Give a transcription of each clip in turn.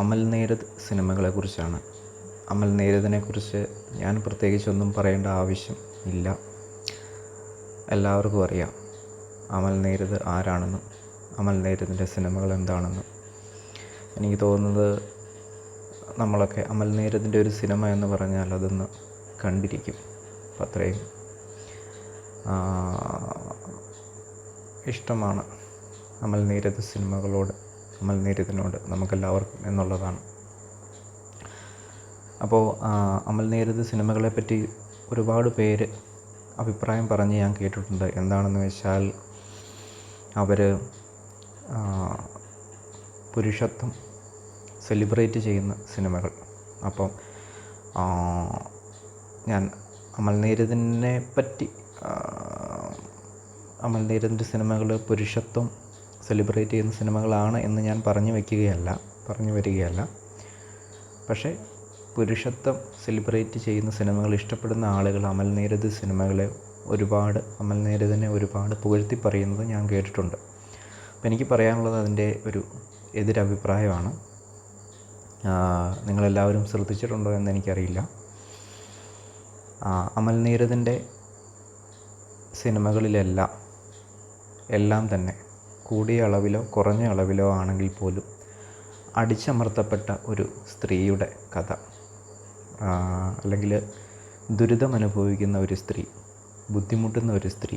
അമൽ നീരദ് സിനിമകളെക്കുറിച്ചാണ്. അമൽ നീരദിനെക്കുറിച്ച് ഞാൻ പ്രത്യേകിച്ചൊന്നും പറയേണ്ട ആവശ്യം ഇല്ല. എല്ലാവർക്കും അറിയാം അമൽ നീരദ് ആരാണെന്നും അമൽ നീരദിന്റെ സിനിമകൾ എന്താണെന്നും. എനിക്ക് തോന്നുന്നത് നമ്മളൊക്കെ അമൽ നീരദിന്റെ ഒരു സിനിമ എന്ന് പറഞ്ഞാൽ അതൊന്ന് കണ്ടിരിക്കും അപ്പം അത്രയും ഇഷ്ടമാണ് അമൽ നീരദ് സിനിമകളോട്. അമൽ നീരദിനോട് നമുക്കെല്ലാവർക്കും എന്നുള്ളതാണ്. അപ്പോൾ അമൽ നീരദ് സിനിമകളെ പറ്റി ഒരുപാട് പേര് അഭിപ്രായം പറഞ്ഞ് ഞാൻ കേട്ടിട്ടുണ്ട്. എന്താണെന്ന് വെച്ചാൽ അവർ പുരുഷത്വം സെലിബ്രേറ്റ് ചെയ്യുന്ന സിനിമകൾ. അപ്പം ഞാൻ അമൽ നീരദിനെ പറ്റി അമൽ നീരദിന്റെ സിനിമകൾ പുരുഷത്വം സെലിബ്രേറ്റ് ചെയ്യുന്ന സിനിമകളാണ് എന്ന് ഞാൻ പറഞ്ഞു വയ്ക്കുകയല്ല പറഞ്ഞു വരികയല്ല. പക്ഷേ പുരുഷത്വം സെലിബ്രേറ്റ് ചെയ്യുന്ന സിനിമകൾ ഇഷ്ടപ്പെടുന്ന ആളുകൾ അമൽ നീരദ് സിനിമകളെ ഒരുപാട് അമൽ നീരദിനെ ഒരുപാട് പുകഴ്ത്തി പറയുന്നത് ഞാൻ കേട്ടിട്ടുണ്ട്. അപ്പോൾ എനിക്ക് പറയാനുള്ളത് അതിന്റെ ഒരു എതിരഭിപ്രായമാണ്. നിങ്ങളെല്ലാവരും ശ്രദ്ധിച്ചിട്ടുണ്ടോ എന്ന് എനിക്കറിയില്ല. അമൽ നീരദിന്റെ സിനിമകളിലെല്ലാം എല്ലാം തന്നെ കൂടിയ അളവിലോ കുറഞ്ഞ അളവിലോ ആണെങ്കിൽ പോലും അടിച്ചമർത്തപ്പെട്ട ഒരു സ്ത്രീയുടെ കഥ അല്ലെങ്കിൽ ദുരിതം അനുഭവിക്കുന്ന ഒരു സ്ത്രീ ബുദ്ധിമുട്ടുന്ന ഒരു സ്ത്രീ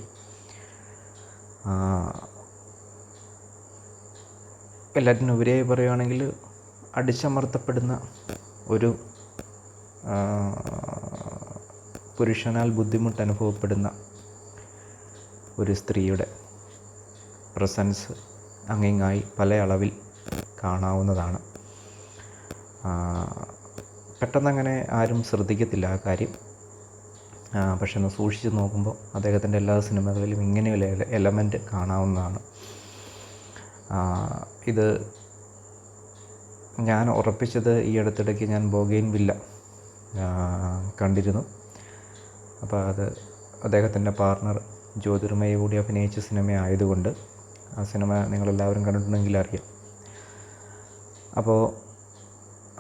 എല്ലാറ്റിനും ഉപരിയായി പറയുകയാണെങ്കിൽ അടിച്ചമർത്തപ്പെടുന്ന ഒരു പുരുഷനാൽ ബുദ്ധിമുട്ട് അനുഭവപ്പെടുന്ന ഒരു സ്ത്രീയുടെ പ്രസൻസ് അങ്ങിങ്ങായി പല അളവിൽ കാണാവുന്നതാണ്. പെട്ടെന്നങ്ങനെ ആരും ശ്രദ്ധിക്കത്തില്ല ആ കാര്യം. പക്ഷെ ഒന്ന് സൂക്ഷിച്ച് നോക്കുമ്പോൾ അദ്ദേഹത്തിന്റെ എല്ലാ സിനിമകളിലും ഇങ്ങനെ ഒരു എലമെന്റ് കാണാവുന്നതാണ്. ഇത് ഞാൻ ഉറപ്പിച്ചത് ഈ അടുത്തിടയ്ക്ക് ഞാൻ ബോഗെയിൻ വില്ല കണ്ടിരുന്നു. അപ്പോൾ അത് അദ്ദേഹത്തിന്റെ പാർട്ണർ ജ്യോതിർമയെ കൂടി അഭിനയിച്ച സിനിമ ആയതുകൊണ്ട് ആ സിനിമ നിങ്ങളെല്ലാവരും കണ്ടിട്ടുണ്ടെങ്കിൽ അറിയാം. അപ്പോൾ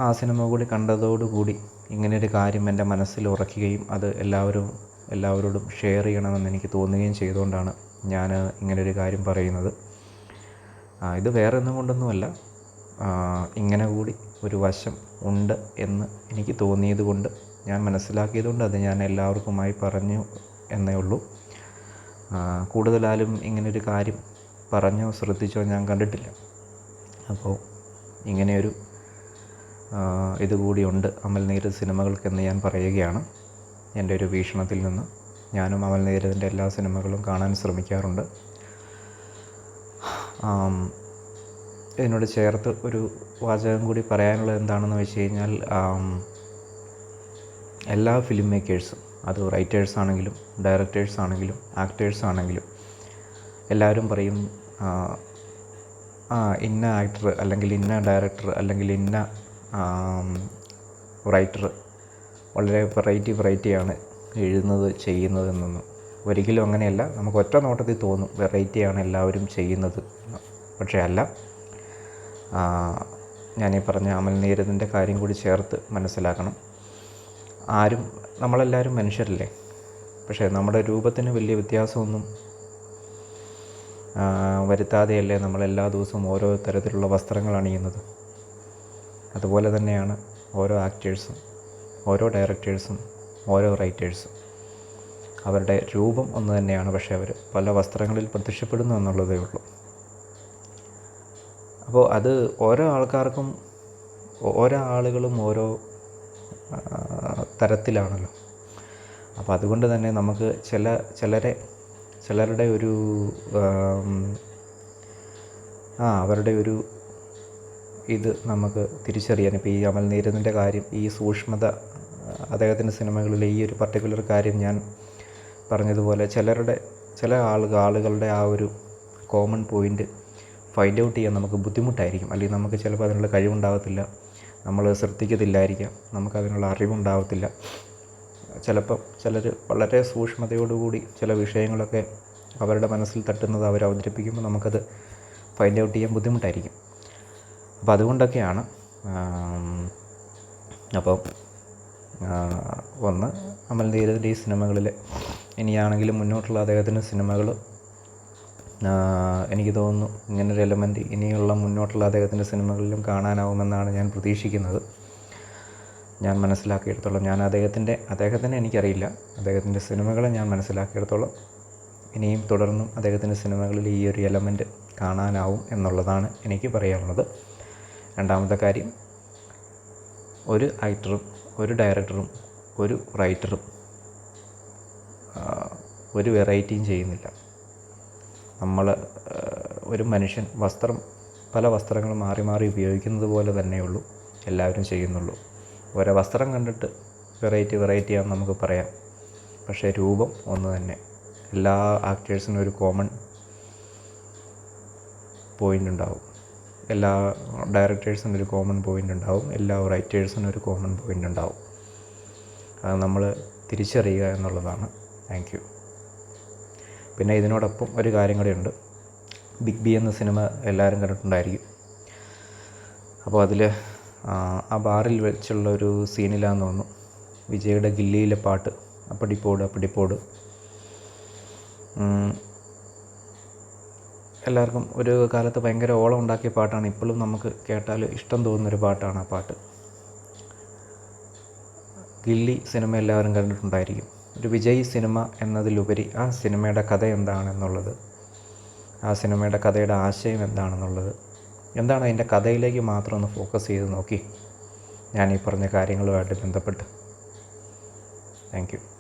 ആ സിനിമ കൂടി കണ്ടതോടുകൂടി ഇങ്ങനെയൊരു കാര്യം എന്റെ മനസ്സിൽ ഉറക്കുകയും അത് എല്ലാവരും എല്ലാവരോടും ഷെയർ ചെയ്യണമെന്ന് എനിക്ക് തോന്നുകയും ചെയ്തുകൊണ്ടാണ് ഞാൻ ഇങ്ങനൊരു കാര്യം പറയുന്നത്. ഇത് വേറെ ഒന്നും കൊണ്ടൊന്നുമല്ല ഇങ്ങനെ കൂടി ഒരു വശം ഉണ്ട് എന്ന് എനിക്ക് തോന്നിയത് കൊണ്ട് ഞാൻ മനസ്സിലാക്കിയതുകൊണ്ട് അത് ഞാൻ എല്ലാവർക്കുമായി പറഞ്ഞു എന്നേ ഉള്ളൂ. കൂടുതലാലും ഇങ്ങനൊരു കാര്യം പറഞ്ഞോ ശ്രദ്ധിച്ചോ ഞാൻ കണ്ടിട്ടില്ല. അപ്പോൾ ഇങ്ങനെയൊരു ഇതുകൂടിയുണ്ട് അമൽ നീരദ് സിനിമകൾക്കെന്ന് ഞാൻ പറയുകയാണ്. എന്റെ ഒരു വീക്ഷണത്തിൽ നിന്ന് ഞാനും അമൽ നീരദിന്റെ എല്ലാ സിനിമകളും കാണാൻ ശ്രമിക്കാറുണ്ട്. ഇതിനോട് ചേർത്ത് ഒരു വാചകം കൂടി പറയാനുള്ളത് എന്താണെന്ന് വെച്ച് കഴിഞ്ഞാൽ എല്ലാ ഫിലിം മേക്കേഴ്സും അത് റൈറ്റേഴ്സ് ആണെങ്കിലും ഡയറക്ടേഴ്സ് ആണെങ്കിലും ആക്ടേഴ്സ് ആണെങ്കിലും എല്ലാവരും പറയും ആ ഇന്ന ആക്ടർ അല്ലെങ്കിൽ ഇന്ന ഡയറക്ടർ അല്ലെങ്കിൽ ഇന്ന റൈറ്റർ വളരെ വെറൈറ്റി വെറൈറ്റിയാണ് എഴുതുന്നത് ചെയ്യുന്നത് എന്നൊന്നും. ഒരിക്കലും അങ്ങനെയല്ല നമുക്ക് ഒറ്റ നോട്ടത്തിൽ തോന്നും വെറൈറ്റിയാണ് എല്ലാവരും ചെയ്യുന്നത് പക്ഷേ അല്ല ഞാനീ പറഞ്ഞ അമൽ നീരദിന്റെ കാര്യം കൂടി ചേർത്ത് മനസ്സിലാക്കണം. ആരും നമ്മളെല്ലാവരും മനുഷ്യരല്ലേ? പക്ഷേ നമ്മുടെ രൂപത്തിന് വലിയ വ്യത്യാസമൊന്നും വരുത്താതെയല്ലേ നമ്മൾ എല്ലാ ദിവസവും ഓരോ തരത്തിലുള്ള വസ്ത്രങ്ങൾ അണിയുന്നത്? അതുപോലെ തന്നെയാണ് ഓരോ ആക്ടേഴ്സും ഓരോ ഡയറക്ടേഴ്സും ഓരോ റൈറ്റേഴ്സും അവരുടെ രൂപം ഒന്ന് തന്നെയാണ് പക്ഷേ അവർ പല വസ്ത്രങ്ങളിൽ പ്രത്യക്ഷപ്പെടുന്നു എന്നുള്ളതേ ഉള്ളൂ. അപ്പോൾ അത് ഓരോ ആൾക്കാർക്കും ഓരോ ആളുകളും ഓരോ തരത്തിലാണല്ലോ. അപ്പോൾ അതുകൊണ്ട് തന്നെ നമുക്ക് ചില ചിലരെ ചിലരുടെ ഒരു ആ അവരുടെ ഒരു ഇത് നമുക്ക് തിരിച്ചറിയാൻ. ഇപ്പോൾ ഈ അമൽ നീരദിന്റെ കാര്യം ഈ സൂക്ഷ്മത അദ്ദേഹത്തിന്റെ സിനിമകളിലെ ഈ ഒരു പർട്ടിക്കുലർ കാര്യം ഞാൻ പറഞ്ഞതുപോലെ ചിലരുടെ ചില ആളുകൾ ആളുകളുടെ ആ ഒരു കോമൺ പോയിന്റ് ഫൈൻഡ് ഔട്ട് ചെയ്യാൻ നമുക്ക് ബുദ്ധിമുട്ടായിരിക്കും. അല്ലെങ്കിൽ നമുക്ക് ചിലപ്പോൾ അതിനുള്ള കഴിവുണ്ടാകത്തില്ല നമ്മൾ ശ്രദ്ധിക്കത്തില്ലായിരിക്കാം. നമുക്കതിനുള്ള അറിവുണ്ടാകത്തില്ല ചിലപ്പം ചിലർ വളരെ സൂക്ഷ്മതയോടുകൂടി ചില വിഷയങ്ങളൊക്കെ അവരുടെ മനസ്സിൽ തട്ടുന്നത് അവർ അവതരിപ്പിക്കുമ്പോൾ നമുക്കത് ഫൈൻഡ് ഔട്ട് ചെയ്യാൻ ബുദ്ധിമുട്ടായിരിക്കും. അപ്പോൾ അതുകൊണ്ടൊക്കെയാണ് അപ്പോൾ ഒന്ന് അമൽ നീരദിന്റെ ഈ സിനിമകളിൽ ഇനിയാണെങ്കിലും മുന്നോട്ടുള്ള അദ്ദേഹത്തിന്റെ സിനിമകൾ എനിക്ക് തോന്നുന്നു ഇങ്ങനൊരു എലമെന്റ് ഇനിയുള്ള മുന്നോട്ടുള്ള അദ്ദേഹത്തിന്റെ സിനിമകളിലും കാണാനാവുമെന്നാണ് ഞാൻ പ്രതീക്ഷിക്കുന്നത്. ഞാൻ മനസ്സിലാക്കിയെടുത്തോളം ഞാൻ അദ്ദേഹത്തിന്റെ അദ്ദേഹത്തിനെ എനിക്കറിയില്ല. അദ്ദേഹത്തിന്റെ സിനിമകളെ ഞാൻ മനസ്സിലാക്കിയെടുത്തോളം ഇനിയും തുടർന്നും അദ്ദേഹത്തിന്റെ സിനിമകളിൽ ഈ ഒരു എലമെന്റ് കാണാനാവും എന്നുള്ളതാണ് എനിക്ക് പറയാനുള്ളത്. രണ്ടാമത്തെ കാര്യം ഒരു ആക്ടറും ഒരു ഡയറക്ടറും ഒരു റൈറ്ററും ഒരു വെറൈറ്റിയും ചെയ്യുന്നില്ല. നമ്മൾ ഒരു മനുഷ്യൻ വസ്ത്രം പല വസ്ത്രങ്ങൾ മാറി മാറി ഉപയോഗിക്കുന്നത് പോലെ തന്നെയുള്ളൂ എല്ലാവരും ചെയ്യുന്നുള്ളൂ. ഓരോ വസ്ത്രം കണ്ടിട്ട് വെറൈറ്റി വെറൈറ്റി ആണെന്ന് നമുക്ക് പറയാം. പക്ഷേ രൂപം ഒന്ന് തന്നെ. എല്ലാ ആക്ടേഴ്സിനും ഒരു കോമൺ പോയിന്റ് ഉണ്ടാവും. എല്ലാ ഡയറക്ടേഴ്സിനും ഒരു കോമൺ പോയിന്റ് ഉണ്ടാവും. എല്ലാ റൈറ്റേഴ്സിനും ഒരു കോമൺ പോയിന്റ് ഉണ്ടാവും. അത് നമ്മൾ തിരിച്ചറിയുക എന്നുള്ളതാണ്. താങ്ക് യു പിന്നെ ഇതിനോടൊപ്പം ഒരു കാര്യം കൂടെ ഉണ്ട്. ബിഗ് ബി എന്ന സിനിമ എല്ലാവരും കണ്ടിട്ടുണ്ടായിരിക്കും. അപ്പോൾ അതിൽ ആ ബാറിൽ വെച്ചുള്ള ഒരു സീനിലാന്ന് തോന്നുന്നു. വിജയുടെ ഗില്ലിയിലെ പാട്ട്. അപ്പടിപ്പോട് അപ്പടിപ്പോട് എല്ലാവർക്കും ഒരു കാലത്ത് ഭയങ്കര ഓളം ഉണ്ടാക്കിയ പാട്ടാണ്. ഇപ്പോഴും നമുക്ക് കേട്ടാൽ ഇഷ്ടം തോന്നുന്നൊരു പാട്ടാണ് ആ പാട്ട്. ഗില്ലി സിനിമ എല്ലാവരും കണ്ടിട്ടുണ്ടായിരിക്കും. ഒരു വിജയ് സിനിമ എന്നതിലുപരി ആ സിനിമയുടെ കഥ എന്താണെന്നുള്ളത് ആ സിനിമയുടെ കഥയുടെ ആശയം എന്താണെന്നുള്ളത് എന്താണ് അതിന്റെ കഥയിലേക്ക് മാത്രം ഒന്ന് ഫോക്കസ് ചെയ്ത് നോക്കി? ഞാൻ ഈ പറഞ്ഞ കാര്യങ്ങളുമായിട്ട് ബന്ധപ്പെട്ട്. Thank you